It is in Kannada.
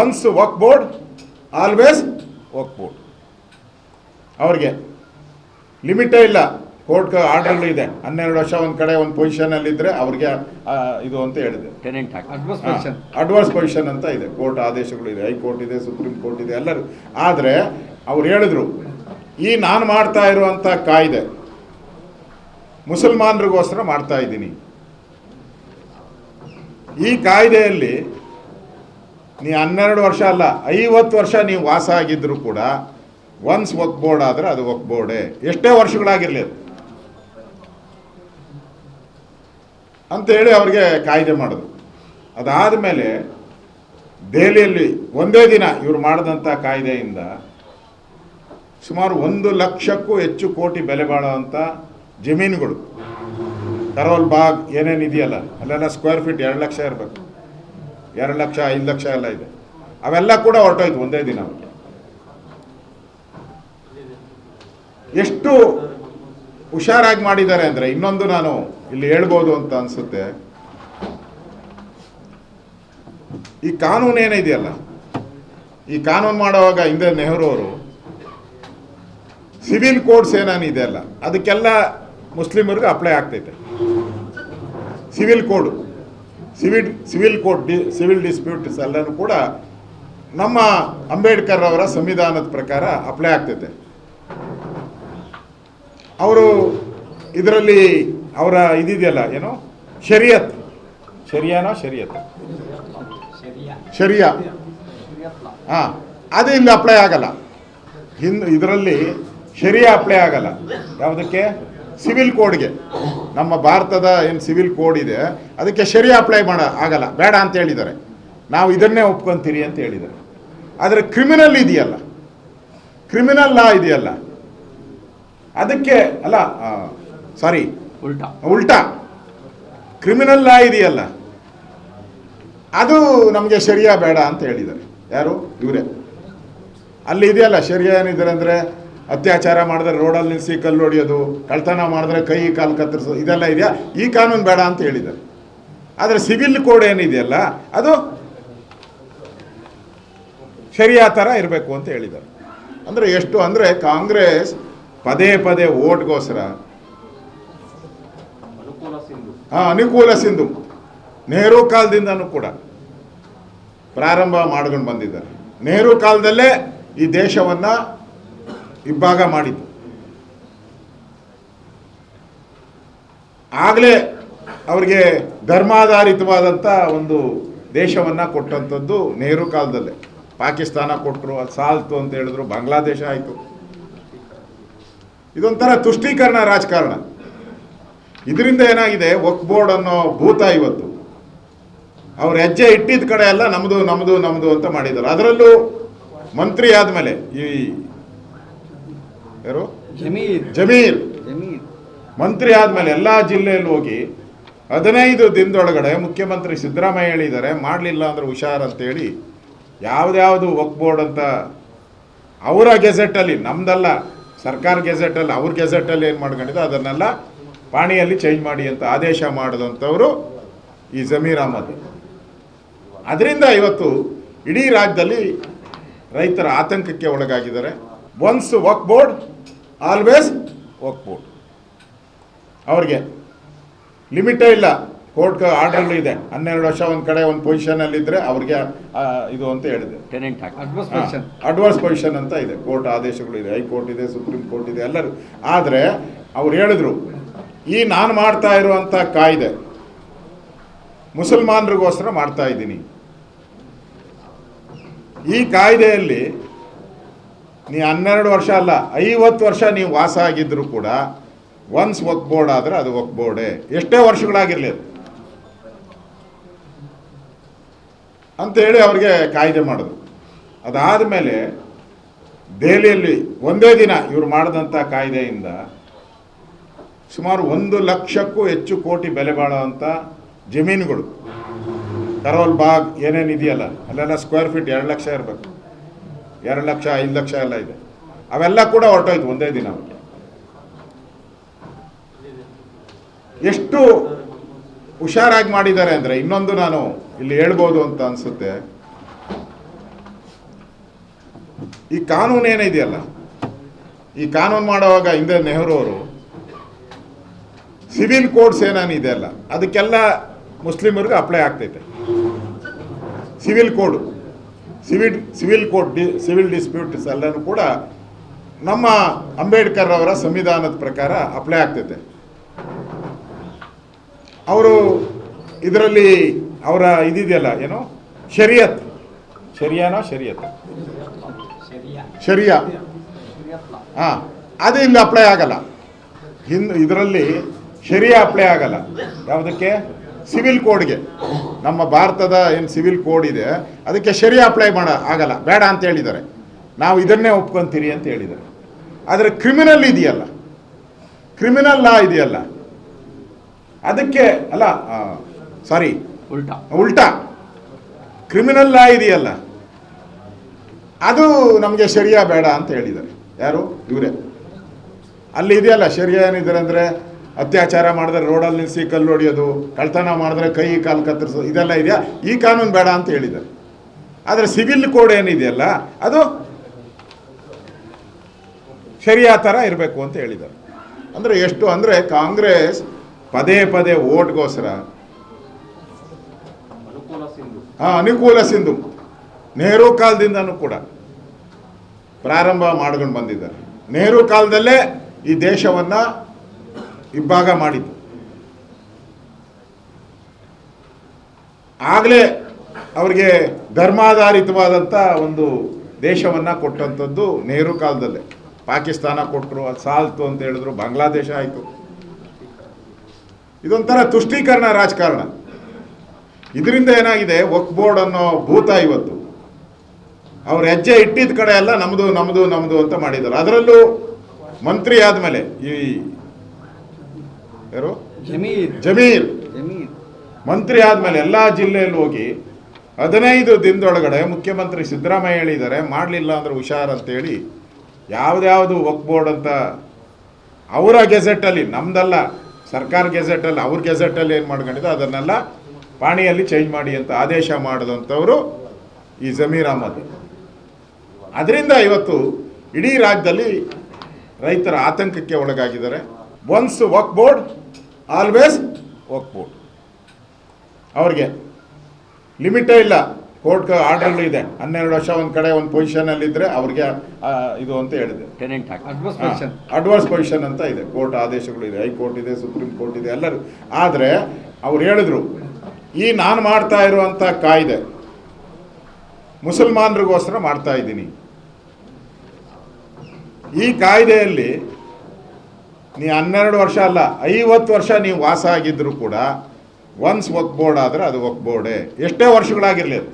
Once Waqf board always Waqf board ಅವ್ರಿಗೆ ಲಿಮಿಟೇ ಇಲ್ಲ. ಕೋರ್ಟ್ ಆರ್ಡರ್ಗಳು ಇದೆ. ಹನ್ನೆರಡು ವರ್ಷ ಒಂದು ಕಡೆ ಒಂದು ಪೊಸಿಷನಲ್ಲಿ ಇದ್ದರೆ ಅವ್ರಿಗೆ ಇದು ಅಂತ ಹೇಳಿದೆ. Tenant advance position advance position ಅಂತ ಇದೆ. ಕೋರ್ಟ್ ಆದೇಶಗಳು ಇದೆ. ಹೈಕೋರ್ಟ್ ಇದೆ ಸುಪ್ರೀಂ ಕೋರ್ಟ್ ಇದೆ ಎಲ್ಲರೂ. ಆದರೆ ಅವ್ರು ಹೇಳಿದ್ರು ಈ ನಾನು ಮಾಡ್ತಾ ಇರುವಂಥ ಕಾಯ್ದೆ ಮುಸಲ್ಮಾನರಿಗೋಸ್ಕರ ಮಾಡ್ತಾ ಇದ್ದೀನಿ. ಈ ಕಾಯ್ದೆಯಲ್ಲಿ ನೀ ಹನ್ನೆರಡು ವರ್ಷ ಅಲ್ಲ, ಐವತ್ತು ವರ್ಷ ನೀವು ವಾಸ ಆಗಿದ್ರು ಕೂಡ ಒನ್ಸ್ ವಕ್ ಬೋರ್ಡ್ ಆದರೆ ಅದು ವಕ್ ಬೋರ್ಡೇ ಎಷ್ಟೇ ವರ್ಷಗಳಾಗಿರಲಿ ಅದು. ಅಂತೇಳಿ ಅವ್ರಿಗೆ ಕಾಯ್ದೆ ಮಾಡಿದ್ರು ಅದಾದಮೇಲೆ ದೆಹಲಿಯಲ್ಲಿ ಒಂದೇ ದಿನ ಇವರು ಮಾಡಿದಂಥ ಕಾಯ್ದೆಯಿಂದ ಸುಮಾರು ಒಂದು ಲಕ್ಷಕ್ಕೂ ಹೆಚ್ಚು ಕೋಟಿ ಬೆಲೆ ಬಾಳುವಂಥ ಜಮೀನುಗಳು. ಕರೋಲ್ ಬಾಗ್ ಏನೇನಿದೆಯಲ್ಲ, ಅಲ್ಲೆಲ್ಲ ಸ್ಕ್ವೇರ್ ಫೀಟ್ ಎರಡು ಲಕ್ಷ ಇರಬೇಕು. ಎರಡು ಲಕ್ಷ, ಐದು ಲಕ್ಷ ಎಲ್ಲ ಇದೆ. ಅವೆಲ್ಲ ಕೂಡ ಹೊರಟೋಯ್ತು ಒಂದೇ ದಿನ. ಎಷ್ಟು ಹುಷಾರಾಗಿ ಮಾಡಿದ್ದಾರೆ ಅಂದರೆ ಇನ್ನೊಂದು ನಾನು ಇಲ್ಲಿ ಹೇಳ್ಬೋದು ಅಂತ ಅನಿಸುತ್ತೆ. ಈ ಕಾನೂನು ಏನಿದೆಯಲ್ಲ, ಈ ಕಾನೂನು ಮಾಡುವಾಗ ಹಿಂದೆ ನೆಹರು ಅವರು ಸಿವಿಲ್ ಕೋಡ್ಸ್ ಏನೇನಿದೆ ಅಲ್ಲ, ಅದಕ್ಕೆಲ್ಲ ಮುಸ್ಲಿಮರಿಗೆ ಅಪ್ಲೈ ಆಗ್ತೈತೆ. Civil code. Civil civil court D, civil disputes ಎಲ್ಲನೂ ಕೂಡ ನಮ್ಮ ಅಂಬೇಡ್ಕರ್ ಅವರ ಸಂವಿಧಾನದ ಪ್ರಕಾರ ಅಪ್ಲೈ ಆಗ್ತೈತೆ. ಅವರು ಇದರಲ್ಲಿ ಅವರ ಇದಿದೆಯಲ್ಲ, ಏನು? ಶರಿಯತ್. ಶರಿಯಾನೋ ಶರಿಯತ್? ಶರಿಯಾ. ಹಾಂ, ಅದು ಇಲ್ಲಿ ಅಪ್ಲೈ ಆಗಲ್ಲ. ಹಿಂದ್, ಇದರಲ್ಲಿ ಶರಿಯಾ ಅಪ್ಲೈ ಆಗಲ್ಲ. ಯಾವುದಕ್ಕೆ? ಸಿವಿಲ್ ಕೋಡ್ಗೆ. ನಮ್ಮ ಭಾರತದ ಏನು ಸಿವಿಲ್ ಕೋಡ್ ಇದೆ ಅದಕ್ಕೆ ಶರಿ ಅಪ್ಲೈ ಮಾಡ ಆಗಲ್ಲ ಬೇಡ ಅಂತ ಹೇಳಿದ್ದಾರೆ. ನಾವು ಇದನ್ನೇ ಒಪ್ಕೊಂತೀರಿ ಅಂತ ಹೇಳಿದ್ದಾರೆ. ಆದರೆ ಕ್ರಿಮಿನಲ್ ಇದೆಯಲ್ಲ ಕ್ರಿಮಿನಲ್ ಲಾ ಇದೆಯಲ್ಲ ಅದಕ್ಕೆ ಅಲ್ಲ ಸಾರಿ ಉಲ್ಟಾ. ಉಲ್ಟಾ. ಕ್ರಿಮಿನಲ್ ಲಾ ಇದೆಯಲ್ಲ ಅದು ನಮಗೆ ಶರಿಯಾ ಬೇಡ ಅಂತ ಹೇಳಿದ್ದಾರೆ. ಯಾರು? ಇವರೇ. ಅಲ್ಲಿ ಇದೆಯಲ್ಲ ಶರಿಯಾ ಏನಿದ್ದಾರೆ ಅಂದರೆ ಅತ್ಯಾಚಾರ ಮಾಡಿದ್ರೆ ರೋಡಲ್ಲಿ ನಿಲ್ಲಿಸಿ ಕಲ್ಲು ಹೊಡೆಯೋದು, ಕಳ್ತನ ಮಾಡಿದ್ರೆ ಕೈ ಕಾಲು ಕತ್ತರಿಸೋದು, ಇದೆಲ್ಲ ಇದೆಯಾ? ಈ ಕಾನೂನು ಬೇಡ ಅಂತ ಹೇಳಿದ್ದಾರೆ. ಆದರೆ ಸಿವಿಲ್ ಕೋಡ್ ಏನಿದೆಯಲ್ಲ, ಅದು ಶರಿಯಾ ಥರ ಇರಬೇಕು ಅಂತ ಹೇಳಿದ್ದಾರೆ. ಅಂದರೆ ಎಷ್ಟು? ಅಂದರೆ ಕಾಂಗ್ರೆಸ್ ಪದೇ ಪದೇ ಓಟ್ಗೋಸ್ಕರ ಹಾಂ, ಅನುಕೂಲ ಸಿಂಧು. ನೆಹರು ಕಾಲದಿಂದನೂ ಕೂಡ ಪ್ರಾರಂಭ ಮಾಡ್ಕೊಂಡು ಬಂದಿದ್ದಾರೆ. ನೆಹರು ಕಾಲದಲ್ಲೇ ಈ ದೇಶವನ್ನ ಇಬ್ಬಾಗ ಮಾಡಿದ್ದು. ಆಗಲೇ ಅವರಿಗೆ ಧರ್ಮಾಧಾರಿತವಾದಂಥ ಒಂದು ದೇಶವನ್ನು ಕೊಟ್ಟಂಥದ್ದು ನೆಹರು ಕಾಲದಲ್ಲೇ. ಪಾಕಿಸ್ತಾನ ಕೊಟ್ಟರು ಅದು ಸಾಲ್ತು ಅಂತ ಹೇಳಿದ್ರು, ಬಾಂಗ್ಲಾದೇಶ ಆಯಿತು. ಇದೊಂಥರ ತುಷ್ಟೀಕರಣ ರಾಜಕಾರಣ. ಇದರಿಂದ ಏನಾಗಿದೆ ವಕ್ ಬೋರ್ಡ್ ಅನ್ನೋ ಭೂತ ಇವತ್ತು. ಅವ್ರ ಹೆಜ್ಜೆ ಇಟ್ಟಿದ್ದ ಕಡೆ ಎಲ್ಲ ನಮ್ಮದು ನಮ್ಮದು ನಮ್ಮದು ಅಂತ ಮಾಡಿದ್ದಾರೆ. ಅದರಲ್ಲೂ ಮಂತ್ರಿ ಆದಮೇಲೆ ಈ ಯಾರು? ಜಮೀರ್. ಜಮೀರ್. ಜಮೀರ್. ಮಂತ್ರಿ ಆದಮೇಲೆ ಎಲ್ಲ ಜಿಲ್ಲೆಯಲ್ಲಿ ಹೋಗಿ ಹದಿನೈದು ದಿನದೊಳಗಡೆ ಮುಖ್ಯಮಂತ್ರಿ ಸಿದ್ದರಾಮಯ್ಯ ಹೇಳಿದ್ದಾರೆ ಮಾಡಲಿಲ್ಲ ಅಂದ್ರೆ ಹುಷಾರ್ ಅಂತೇಳಿ ಯಾವ್ದ್ಯಾವುದು ವಕ್ ಬೋರ್ಡ್ ಅಂತ ಅವರ ಗೆಜೆಟಲ್ಲಿ ನಮ್ದಲ್ಲ ಸರ್ಕಾರ ಗೆಜೆಟಲ್ಲಿ ಅವ್ರ ಗೆಜೆಟಲ್ಲಿ ಏನು ಮಾಡ್ಕೊಂಡಿದ್ದು ಅದನ್ನೆಲ್ಲ ಪಾಣಿಯಲ್ಲಿ ಚೇಂಜ್ ಮಾಡಿ ಅಂತ ಆದೇಶ ಮಾಡಿದಂಥವರು ಈ ಜಮೀರ್ ಅಹಮದ್. ಅದರಿಂದ ಇವತ್ತು ಇಡೀ ರಾಜ್ಯದಲ್ಲಿ ರೈತರ ಆತಂಕಕ್ಕೆ ಒಳಗಾಗಿದ್ದಾರೆ. ಒನ್ಸ್ ವಕ್ ಬೋರ್ಡ್ ಆಲ್ವೇಸ್ ಹೋಗ್ಬೋದು. ಅವ್ರಿಗೆ ಲಿಮಿಟೇ ಇಲ್ಲ. ಕೋರ್ಟ್ ಆರ್ಡರ್ ಇದೆ. ಹನ್ನೆರಡು ವರ್ಷ ಒಂದು ಕಡೆ ಒಂದು ಪೊಸಿಷನಲ್ಲಿ ಇದ್ದರೆ ಅವ್ರಿಗೆ ಇದು ಅಂತ ಹೇಳಿದೆ. Tenant advance position advance position ಅಂತ ಇದೆ. ಕೋರ್ಟ್ ಆದೇಶಗಳು ಇದೆ. ಹೈಕೋರ್ಟ್ ಇದೆ ಸುಪ್ರೀಂ ಕೋರ್ಟ್ ಇದೆ ಎಲ್ಲರೂ. ಆದರೆ ಅವ್ರು ಹೇಳಿದ್ರು ಈ ನಾನು ಮಾಡ್ತಾ ಇರುವಂಥ ಕಾಯ್ದೆ ಮುಸಲ್ಮಾನರಿಗೋಸ್ಕರ ಮಾಡ್ತಾ ಇದ್ದೀನಿ. ಈ ಕಾಯ್ದೆಯಲ್ಲಿ ನೀ ಹನ್ನೆರಡು ವರ್ಷ ಅಲ್ಲ, ಐವತ್ತು ವರ್ಷ ನೀವು ವಾಸ ಆಗಿದ್ರು ಕೂಡ ಒನ್ಸ್ ವಕ್ ಬೋರ್ಡ್ ಆದರೆ ಅದು ವಕ್ ಬೋರ್ಡೇ ಎಷ್ಟೇ ವರ್ಷಗಳಾಗಿರಲಿ ಅದು. ಅಂತೇಳಿ ಅವ್ರಿಗೆ ಕಾಯ್ದೆ ಮಾಡಿದ್ರು ಅದಾದಮೇಲೆ ದೆಹಲಿಯಲ್ಲಿ ಒಂದೇ ದಿನ ಇವರು ಮಾಡಿದಂಥ ಕಾಯ್ದೆಯಿಂದ ಸುಮಾರು ಒಂದು ಲಕ್ಷಕ್ಕೂ ಹೆಚ್ಚು ಕೋಟಿ ಬೆಲೆ ಬಾಳುವಂಥ ಜಮೀನುಗಳು. ಕರೋಲ್ ಬಾಗ್ ಏನೇನಿದೆಯಲ್ಲ ಅಲ್ಲೆಲ್ಲ ಸ್ಕ್ವೇರ್ ಫೀಟ್ ಎರಡು ಲಕ್ಷ ಇರಬೇಕು. ಎರಡು ಲಕ್ಷ, ಐದು ಲಕ್ಷ ಎಲ್ಲ ಇದೆ. ಅವೆಲ್ಲ ಕೂಡ ಹೊರಟೋಯ್ತು ಒಂದೇ ದಿನ. ಎಷ್ಟು ಹುಷಾರಾಗಿ ಮಾಡಿದ್ದಾರೆ ಅಂದರೆ ಇನ್ನೊಂದು ನಾನು ಇಲ್ಲಿ ಹೇಳ್ಬೋದು ಅಂತ ಅನಿಸುತ್ತೆ. ಈ ಕಾನೂನು ಏನಿದೆಯಲ್ಲ, ಈ ಕಾನೂನು ಮಾಡುವಾಗ ಹಿಂದೆ ನೆಹರು ಅವರು, ಸಿವಿಲ್ ಕೋಡ್ಸ್ ಏನೇನಿದೆ ಅಲ್ಲ ಅದಕ್ಕೆಲ್ಲ ಮುಸ್ಲಿಮರಿಗೆ ಅಪ್ಲೈ ಆಗ್ತೈತೆ. Civil code. Civil civil court D, civil disputes ಎಲ್ಲನೂ ಕೂಡ ನಮ್ಮ ಅಂಬೇಡ್ಕರ್ ಅವರ ಸಂವಿಧಾನದ ಪ್ರಕಾರ ಅಪ್ಲೈ ಆಗ್ತೈತೆ. ಅವರು ಇದರಲ್ಲಿ ಅವರ ಇದಿದೆಯಲ್ಲ, ಏನು? ಶರಿಯತ್. ಶರಿಯಾನೋ ಶರಿಯತ್? ಶರಿಯಾ. ಹಾಂ, ಅದು ಇಲ್ಲಿ ಅಪ್ಲೈ ಆಗಲ್ಲ. ಹಿಂದ್, ಇದರಲ್ಲಿ ಶರಿಯಾ ಅಪ್ಲೈ ಆಗಲ್ಲ. ಯಾವುದಕ್ಕೆ? ಸಿವಿಲ್ ಕೋಡ್ಗೆ. ನಮ್ಮ ಭಾರತದ ಏನು ಸಿವಿಲ್ ಕೋಡ್ ಇದೆ ಅದಕ್ಕೆ ಶರಿ ಅಪ್ಲೈ ಮಾಡ ಆಗಲ್ಲ ಬೇಡ ಅಂತ ಹೇಳಿದ್ದಾರೆ. ನಾವು ಇದನ್ನೇ ಒಪ್ಕೊಂತೀರಿ ಅಂತ ಹೇಳಿದ್ದಾರೆ. ಆದರೆ ಕ್ರಿಮಿನಲ್ ಇದೆಯಲ್ಲ. ಕ್ರಿಮಿನಲ್ ಲಾ ಇದೆಯಲ್ಲ. ಅದಕ್ಕೆ ಅಲ್ಲ ಸಾರಿ ಉಲ್ಟಾ. ಉಲ್ಟಾ. ಕ್ರಿಮಿನಲ್ ಲಾ ಇದೆಯಲ್ಲ. ಅದು ನಮಗೆ ಶರಿಯಾ ಬೇಡ ಅಂತ ಹೇಳಿದ್ದಾರೆ. ಯಾರು? ಇವರೇ. ಅಲ್ಲಿ ಇದೆಯಲ್ಲ ಶರಿಯಾ ಏನಿದ್ದಾರೆ ಅಂದರೆ ಅತ್ಯಾಚಾರ ಮಾಡಿದ್ರೆ ರೋಡಲ್ಲಿ ನಿಲ್ಲಿಸಿ ಕಲ್ಲು ಹೊಡೆಯೋದು ಕಳ್ತನ ಮಾಡಿದ್ರೆ ಕೈ ಕಾಲು ಕತ್ತರಿಸೋದು, ಇದೆಲ್ಲ ಇದೆಯಾ? ಈ ಕಾನೂನು ಬೇಡ ಅಂತ ಹೇಳಿದ್ದಾರೆ. ಆದರೆ ಸಿವಿಲ್ ಕೋಡ್ ಏನಿದೆಯಲ್ಲ, ಅದು ಶರಿಯಾ ಥರ ಇರಬೇಕು ಅಂತ ಹೇಳಿದ್ದಾರೆ. ಅಂದರೆ ಎಷ್ಟು? ಅಂದರೆ ಕಾಂಗ್ರೆಸ್ ಪದೇ ಪದೇ ಓಟ್ಗೋಸ್ಕರ ಹಾಂ, ಅನುಕೂಲ ಸಿಂಧು. ನೆಹರು ಕಾಲದಿಂದನೂ ಕೂಡ ಪ್ರಾರಂಭ ಮಾಡ್ಕೊಂಡು ಬಂದಿದ್ದಾರೆ. ನೆಹರು ಕಾಲದಲ್ಲೇ ಈ ದೇಶವನ್ನ ಇಬ್ಬಾಗ ಮಾಡಿದ್ದು. ಆಗಲೇ ಅವರಿಗೆ ಧರ್ಮಾಧಾರಿತವಾದಂಥ ಒಂದು ದೇಶವನ್ನ ಕೊಟ್ಟಂಥದ್ದು ನೆಹರು ಕಾಲದಲ್ಲೇ. ಪಾಕಿಸ್ತಾನ ಕೊಟ್ಟರು ಅದು ಸಾಲ್ತು ಅಂತ ಹೇಳಿದ್ರು, ಬಾಂಗ್ಲಾದೇಶ ಆಯಿತು. ಇದೊಂಥರ ತುಷ್ಟೀಕರಣ ರಾಜಕಾರಣ. ಇದರಿಂದ ಏನಾಗಿದೆ ವಕ್ ಬೋರ್ಡ್ ಅನ್ನೋ ಭೂತ ಇವತ್ತು. ಅವ್ರ ಹೆಜ್ಜೆ ಇಟ್ಟಿದ್ದ ಕಡೆ ಎಲ್ಲ ನಮ್ಮದು ನಮ್ಮದು ನಮ್ಮದು ಅಂತ ಮಾಡಿದ್ದಾರೆ. ಅದರಲ್ಲೂ ಮಂತ್ರಿ ಆದಮೇಲೆ ಈ ಯಾರು? ಜಮೀರ್. ಜಮೀರ್. ಮಂತ್ರಿ ಆದಮೇಲೆ ಎಲ್ಲ ಜಿಲ್ಲೆಯಲ್ಲಿ ಹೋಗಿ ಹದಿನೈದು ದಿನದೊಳಗಡೆ ಮುಖ್ಯಮಂತ್ರಿ ಸಿದ್ದರಾಮಯ್ಯ ಹೇಳಿದ್ದಾರೆ ಮಾಡಲಿಲ್ಲ ಅಂದ್ರೆ ಹುಷಾರ್ ಅಂತೇಳಿ ಯಾವ್ದ್ಯಾವುದು ವಕ್ ಬೋರ್ಡ್ ಅಂತ ಅವರ ಗೆಜೆಟಲ್ಲಿ ನಮ್ದಲ್ಲ ಸರ್ಕಾರ ಗೆಜೆಟಲ್ಲಿ ಅವ್ರ ಗೆಜೆಟಲ್ಲಿ ಏನು ಮಾಡ್ಕೊಂಡಿದ್ದ ಅದನ್ನೆಲ್ಲ ಪಾಣಿಯಲ್ಲಿ ಚೇಂಜ್ ಮಾಡಿ ಅಂತ ಆದೇಶ ಮಾಡಿದಂಥವರು ಈ ಜಮೀರ್ ಅಹಮದ್. ಅದರಿಂದ ಇವತ್ತು ಇಡೀ ರಾಜ್ಯದಲ್ಲಿ ರೈತರ ಆತಂಕಕ್ಕೆ ಒಳಗಾಗಿದ್ದಾರೆ. ಒನ್ಸ್ ವಕ್ ಬೋರ್ಡ್ ಆಲ್ವೇಸ್ ಹೋಗ್ಬೋದು. ಅವ್ರಿಗೆ ಲಿಮಿಟೇ ಇಲ್ಲ. ಕೋರ್ಟ್ ಆರ್ಡರ್ ಇದೆ. ಹನ್ನೆರಡು ವರ್ಷ ಒಂದ್ ಕಡೆ ಒಂದು ಪೊಸಿಷನಲ್ಲಿ ಇದ್ರೆ ಅವ್ರಿಗೆ ಇದು ಅಂತ ಹೇಳಿದೆ. Tenant act advance advance position ಅಂತ ಇದೆ. ಕೋರ್ಟ್ ಆದೇಶಗಳು ಇದೆ. ಹೈಕೋರ್ಟ್ ಇದೆ ಸುಪ್ರೀಂ ಕೋರ್ಟ್ ಇದೆ ಎಲ್ಲರೂ. ಆದರೆ ಅವ್ರು ಹೇಳಿದ್ರು ಈ ನಾನು ಮಾಡ್ತಾ ಇರುವಂತ ಕಾಯ್ದೆ ಮುಸಲ್ಮಾನರಿಗೋಸ್ಕರ ಮಾಡ್ತಾ ಇದ್ದೀನಿ. ಈ ಕಾಯ್ದೆಯಲ್ಲಿ ನೀ ಹನ್ನೆರಡು ವರ್ಷ ಅಲ್ಲ, ಐವತ್ತು ವರ್ಷ ನೀವು ವಾಸ ಆಗಿದ್ದರೂ ಕೂಡ ಒನ್ಸ್ ವಕ್ ಬೋರ್ಡ್ ಆದರೆ ಅದು ವಕ್ ಬೋರ್ಡೇ ಎಷ್ಟೇ ವರ್ಷಗಳಾಗಿರಲಿ ಅದು.